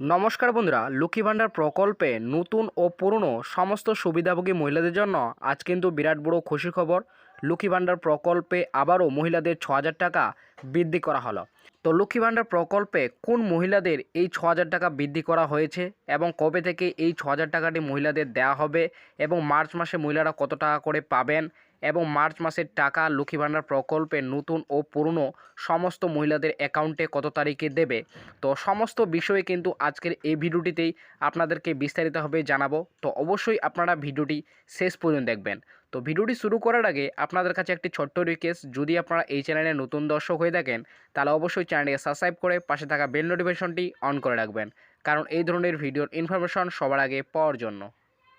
নমস্কার বন্ধুরা, লক্ষ্মী ভাণ্ডার প্রকল্পে নতুন ও পুরনো সমস্ত সুবিধাভোগী মহিলাদের জন্য আজ কিন্তু বিরাট বড় খুশির খবর। লক্ষ্মী ভাণ্ডার প্রকল্পে আবারও মহিলাদের ছ টাকা বৃদ্ধি করা হলো। তো লক্ষ্মী ভাণ্ডার প্রকল্পে কোন মহিলাদের এই ছ টাকা বৃদ্ধি করা হয়েছে এবং কবে থেকে এই ছ টাকাটি মহিলাদের দেওয়া হবে এবং মার্চ মাসে মহিলারা কত টাকা করে পাবেন এবং মার্চ মাসের টাকা লক্ষ্মী ভাণ্ডার প্রকল্পে নতুন ও পুরনো সমস্ত মহিলাদের অ্যাকাউন্টে কত তারিখে দেবে? তো সমস্ত বিষয়ে কিন্তু আজকের এই ভিডিওটিতেই আপনাদেরকে বিস্তারিতভাবে জানাব। তো অবশ্যই আপনারা ভিডিওটি শেষ পর্যন্ত দেখবেন। তো ভিডিওটি শুরু করার আগে আপনাদের কাছে একটি ছোট্ট রিকোয়েস্ট যদি আপনারা এই চ্যানেলে নতুন দর্শক হয়ে থাকেন, তাহলে অবশ্যই চ্যানেলটিকে সাবস্ক্রাইব করে পাশে থাকা বেল নোটিফিকেশনটি অন করে রাখবেন। কারণ এই ধরনের ভিডিওর ইনফরমেশন সবার আগে পাওয়ার জন্য।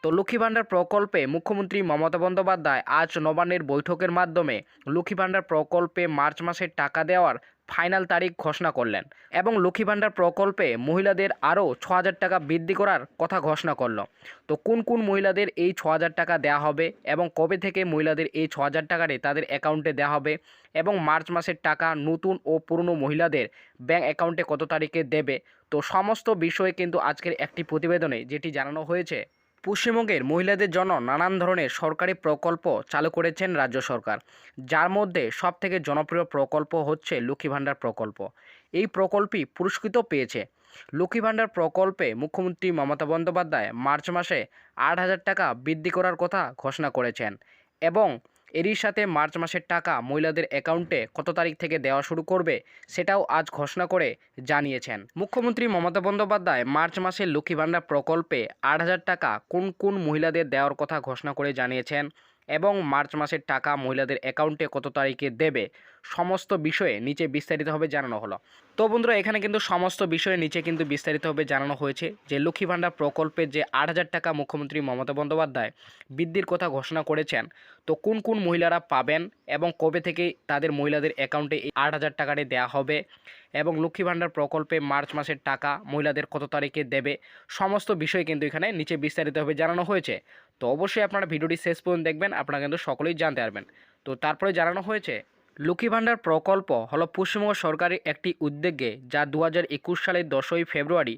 তো লক্ষ্মী ভাণ্ডার প্রকল্পে মুখ্যমন্ত্রী মমতা বন্দ্যোপাধ্যায় আজ নবান্নের বৈঠকের মাধ্যমে লক্ষ্মী ভাণ্ডার প্রকল্পে মার্চ মাসের টাকা দেওয়ার ফাইনাল তারিখ ঘোষণা করলেন এবং লক্ষ্মী ভাণ্ডার প্রকল্পে মহিলাদের আরও ছ হাজার টাকা বৃদ্ধি করার কথা ঘোষণা করল। তো কোন কোন মহিলাদের এই ছ হাজার টাকা দেওয়া হবে এবং কবে থেকে মহিলাদের এই ছ হাজার টাকাটি তাদের অ্যাকাউন্টে দেওয়া হবে এবং মার্চ মাসের টাকা নতুন ও পুরনো মহিলাদের ব্যাঙ্ক অ্যাকাউন্টে কত তারিখে দেবে? তো সমস্ত বিষয়ে কিন্তু আজকের একটি প্রতিবেদনে যেটি জানানো হয়েছে পশ্চিমবঙ্গের মহিলাদের জন্য নানান ধরনের সরকারি প্রকল্প চালু করেছেন রাজ্য সরকার। যার মধ্যে সবথেকে জনপ্রিয় প্রকল্প হচ্ছে লক্ষ্মী ভাণ্ডার প্রকল্প। এই প্রকল্পই পুরস্কৃত পেয়েছে। লক্ষ্মী ভাণ্ডার প্রকল্পে মুখ্যমন্ত্রী মমতা বন্দ্যোপাধ্যায় মার্চ মাসে আট হাজার টাকা বৃদ্ধি করার কথা ঘোষণা করেছেন এবং এরই সাথে মার্চ মাসের টাকা মহিলাদের অ্যাকাউন্টে কত তারিখ থেকে দেওয়া শুরু করবে সেটাও আজ ঘোষণা করে জানিয়েছেন। মুখ্যমন্ত্রী মমতা বন্দ্যোপাধ্যায় মার্চ মাসে লক্ষ্মী ভাণ্ডার প্রকল্পে আট হাজার টাকা কোন কোন মহিলাদের দেওয়ার কথা ঘোষণা করে জানিয়েছেন। এবং মার্চ মাসের টাকা মহিলাদের অ্যাকাউন্টে কত তারিখে দেবে, সমস্ত বিষয়ে নিচে বিস্তারিতভাবে জানানো হলো। তো বন্ধুরা, এখানে কিন্তু সমস্ত বিষয়ে নিচে কিন্তু বিস্তারিতভাবে জানানো হয়েছে যে লক্ষ্মী ভাণ্ডার প্রকল্পে যে আট হাজার টাকা মুখ্যমন্ত্রী মমতা বন্দ্যোপাধ্যায় বৃদ্ধির কথা ঘোষণা করেছেন, তো কোন কোন মহিলারা পাবেন এবং কবে থেকে তাদের মহিলাদের অ্যাকাউন্টে এই আট হাজার টাকাটি দেওয়া হবে এবং লক্ষ্মী ভাণ্ডার প্রকল্পে মার্চ মাসের টাকা মহিলাদের কত তারিখে দেবে, সমস্ত বিষয় কিন্তু এখানে নিচে বিস্তারিতভাবে জানানো হয়েছে। তো অবশ্যই আপনারা ভিডিওটি শেষ পর্যন্ত দেখবেন, আপনারা কিন্তু সকলেই জানতে পারবেন। তো তারপরে জানানো হয়েছে, লক্ষ্মী ভাণ্ডার প্রকল্প হলো পশ্চিমবঙ্গ সরকারের একটি উদ্যোগে যা দু হাজার একুশ সালের দশই ফেব্রুয়ারি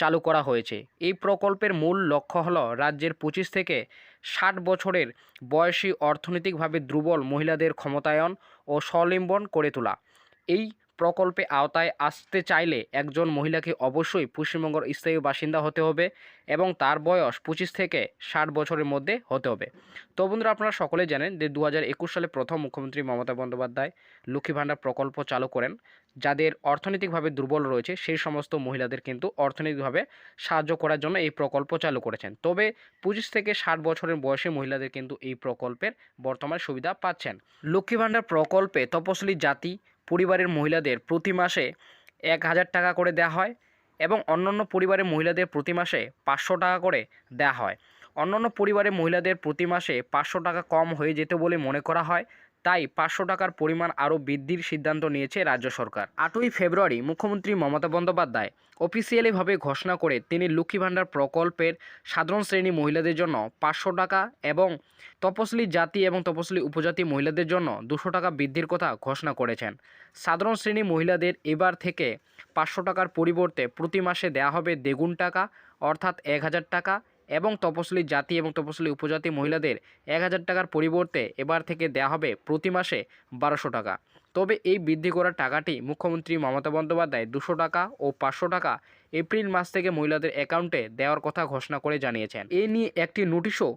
চালু করা হয়েছে। এই প্রকল্পের মূল লক্ষ্য হল রাজ্যের পঁচিশ থেকে ষাট বছরের বয়সী অর্থনৈতিকভাবে দুর্বল মহিলাদের ক্ষমতায়ন ও স্বলম্বন করে তোলা। এই প্রকল্পে আওতায় আসতে চাইলে একজন মহিলাকে অবশ্যই পশ্চিমবঙ্গের স্থায়ী বাসিন্দা হতে হবে এবং তার বয়স পঁচিশ থেকে ষাট বছরের মধ্যে হতে হবে। তো বন্ধুরা, আপনারা সকলে জানেন যে দু হাজার একুশ সালে প্রথম মুখ্যমন্ত্রী মমতা বন্দ্যোপাধ্যায় লক্ষ্মী ভাণ্ডার প্রকল্প চালু করেন, যাদের অর্থনৈতিকভাবে দুর্বল রয়েছে সেই সমস্ত মহিলাদের কিন্তু অর্থনৈতিকভাবে সাহায্য করার জন্য এই প্রকল্প চালু করেছেন। তবে পঁচিশ থেকে ষাট বছরের বয়সে মহিলাদের কিন্তু এই প্রকল্পের বর্তমান সুবিধা পাচ্ছেন। লক্ষ্মী ভাণ্ডার প্রকল্পে তপশিলি জাতি পরিবারের মহিলাদের প্রতি মাসে এক হাজার টাকা করে দেওয়া হয় এবং অন্যান্য পরিবারের মহিলাদের প্রতি মাসে পাঁচশো টাকা করে দেওয়া হয়। অন্যান্য পরিবারের মহিলাদের প্রতি মাসে পাঁচশো টাকা কম হয়ে যেত বলে মনে করা হয়। তাই পাঁচশো টাকার পরিমাণ আরও বৃদ্ধির সিদ্ধান্ত নিয়েছে রাজ্য সরকার। আটই ফেব্রুয়ারি মুখ্যমন্ত্রী মমতা বন্দ্যোপাধ্যায় অফিসিয়ালিভাবে ঘোষণা করে তিনি লক্ষ্মী ভাণ্ডার প্রকল্পের সাধারণ শ্রেণি মহিলাদের জন্য পাঁচশো টাকা এবং তপশিলি জাতি এবং তপশিলি উপজাতি মহিলাদের জন্য দুশো টাকা বৃদ্ধির কথা ঘোষণা করেছেন। সাধারণ শ্রেণি মহিলাদের এবার থেকে পাঁচশো টাকার পরিবর্তে প্রতি মাসে দেওয়া হবে দ্বিগুণ টাকা, অর্থাৎ এক হাজার টাকা এবং তপশিলি জাতি এবং তপশিলি উপজাতি মহিলাদের এক হাজার টাকার পরিবর্তে এবার থেকে দেওয়া হবে প্রতি মাসে বারোশো টাকা। তবে এই বৃদ্ধি করা টাকাটি মুখ্যমন্ত্রী মমতা বন্দ্যোপাধ্যায় দুশো টাকা ও পাঁচশো টাকা এপ্রিল মাস থেকে মহিলাদের অ্যাকাউন্টে দেওয়ার কথা ঘোষণা করে জানিয়েছেন। এ নিয়ে একটি নোটিশও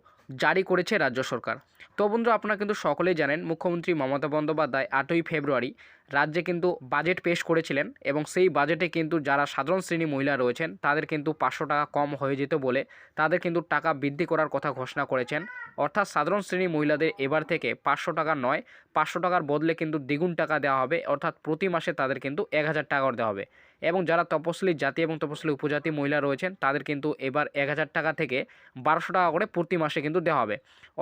জারি করেছে রাজ্য সরকার। তো বন্ধুরা, আপনারা কিন্তু সকলেই জানেন, মুখ্যমন্ত্রী মমতা বন্দ্যোপাধ্যায় আটই ফেব্রুয়ারি রাজ্যে কিন্তু বাজেট পেশ করেছিলেন এবং সেই বাজেটে কিন্তু যারা সাধারণ শ্রেণি মহিলা রয়েছেন, তাদের কিন্তু পাঁচশো টাকা কম হয়ে যেত বলে তাদের কিন্তু টাকা বৃদ্ধি করার কথা ঘোষণা করেছেন। অর্থাৎ সাধারণ শ্রেণি মহিলাদের এবার থেকে পাঁচশো টাকা নয়, পাঁচশো টাকার বদলে কিন্তু দ্বিগুণ টাকা দেওয়া হবে। অর্থাৎ প্রতি মাসে তাদের কিন্তু এক হাজার টাকা দেওয়া হবে। এবং যারা তপশিলি জাতি এবং তপশিলি উপজাতি মহিলা রয়েছেন, তাদের কিন্তু এবার এক হাজার টাকা থেকে বারোশো টাকা করে প্রতি মাসে কিন্তু দেওয়া হবে।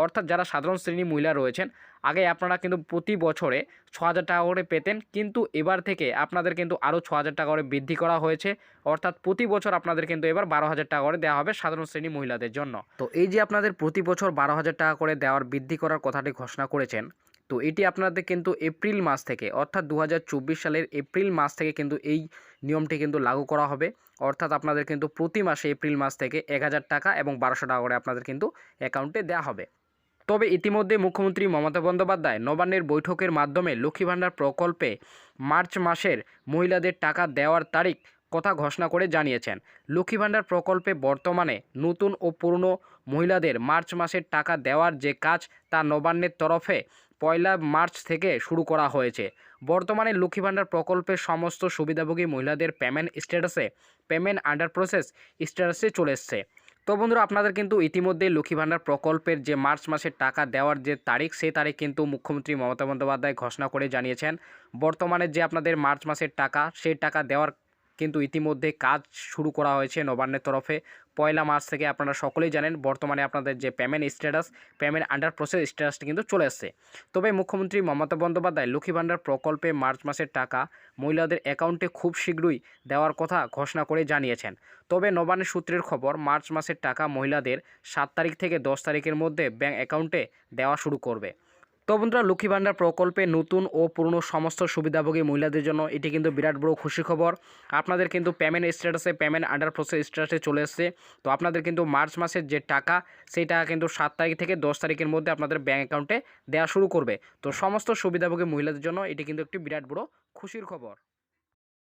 অর্থাৎ যারা সাধারণ শ্রেণি মহিলা রয়েছেন, আগে আপনারা কিন্তু প্রতি বছরে ছ হাজার টাকা করে পেতেন, কিন্তু এবার থেকে আপনাদের কিন্তু আরও ছ হাজার টাকা করে বৃদ্ধি করা হয়েছে। অর্থাৎ প্রতি বছর আপনাদের কিন্তু এবার বারো হাজার টাকা করে দেওয়া হবে সাধারণ শ্রেণি মহিলাদের জন্য। তো এই যে আপনাদের প্রতি বছর বারো হাজার টাকা করে দেওয়ার, বৃদ্ধি করার কথাটি ঘোষণা করেছেন তো এটি আপনাদের কিন্তু এপ্রিল মাস থেকে, অর্থাৎ দু হাজার চব্বিশ সালের এপ্রিল মাস থেকে কিন্তু এই নিয়মটি কিন্তু লাগু করা হবে। অর্থাৎ আপনাদের কিন্তু প্রতি মাসে এপ্রিল মাস থেকে এক হাজার টাকা এবং বারোশো টাকা করে আপনাদের কিন্তু অ্যাকাউন্টে দেওয়া হবে। তবে ইতিমধ্যে মুখ্যমন্ত্রী মমতা বন্দ্যোপাধ্যায় নবান্নের বৈঠকের মাধ্যমে লক্ষ্মী ভাণ্ডার প্রকল্পে মার্চ মাসের মহিলাদের টাকা দেওয়ার তারিখ কথা ঘোষণা করে জানিয়েছেন। লক্ষ্মী ভাণ্ডার প্রকল্পে বর্তমানে নতুন ও পুরনো মহিলাদের মার্চ মাসের টাকা দেওয়ার যে কাজ তা নবান্নের তরফে পয়লা মার্চ থেকে শুরু করা হয়েছে। বর্তমানে লক্ষ্মী ভাণ্ডার প্রকল্পের সমস্ত সুবিধাভোগী মহিলাদের পেমেন্ট স্ট্যাটাসে পেমেন্ট আন্ডার প্রসেস স্ট্যাটাসে চলে এসছে। তো বন্ধুরা, আপনাদের কিন্তু ইতিমধ্যে লক্ষ্মী ভাণ্ডার প্রকল্পের যে মার্চ মাসের টাকা দেওয়ার যে তারিখ, সেই তারিখ কিন্তু মুখ্যমন্ত্রী মমতা বন্দ্যোপাধ্যায় ঘোষণা করে জানিয়েছেন। বর্তমানে যে আপনাদের মার্চ মাসের টাকা, সেই টাকা দেওয়ার কিন্তু ইতিমধ্যে কাজ শুরু করা হয়েছে নবান্নের তরফে। পয়লা মার্চ থেকে আপনারা সকলেই জানেন বর্তমানে আপনাদের যে payment status payment under process স্ট্যাটাসটি কিন্তু চলে এসছে তবে মুখ্যমন্ত্রী মমতা বন্দ্যোপাধ্যায় লক্ষ্মী ভাণ্ডার প্রকল্পে মার্চ মাসের টাকা মহিলাদের অ্যাকাউন্টে খুব শীঘ্রই দেওয়ার কথা ঘোষণা করে জানিয়েছেন। তবে নবান্নের সূত্রের খবর, মার্চ মাসের টাকা মহিলাদের সাত তারিখ থেকে দশ তারিখের মধ্যে ব্যাঙ্ক অ্যাকাউন্টে দেওয়া শুরু করবে। তো বন্ধুরা, লক্ষ্মী ভাণ্ডার প্রকল্পে নতুন ও পুরনো সমস্ত সুবিধাভোগী মহিলাদের জন্য এটি কিন্তু বিরাট বড় খুশি খবর। আপনাদের কিন্তু পেমেন্ট স্ট্যাটাসে পেমেন্ট আন্ডার প্রসেস স্ট্যাটাসে চলে এসছে। তো আপনাদের কিন্তু মার্চ মাসের যে টাকা, সেই টাকা কিন্তু সাত তারিখ থেকে দশ তারিখের মধ্যে আপনাদের ব্যাঙ্ক অ্যাকাউন্টে দেওয়া শুরু করবে। তো সমস্ত সুবিধাভোগী মহিলাদের জন্য এটি কিন্তু একটি বিরাট বড় খুশির খবর।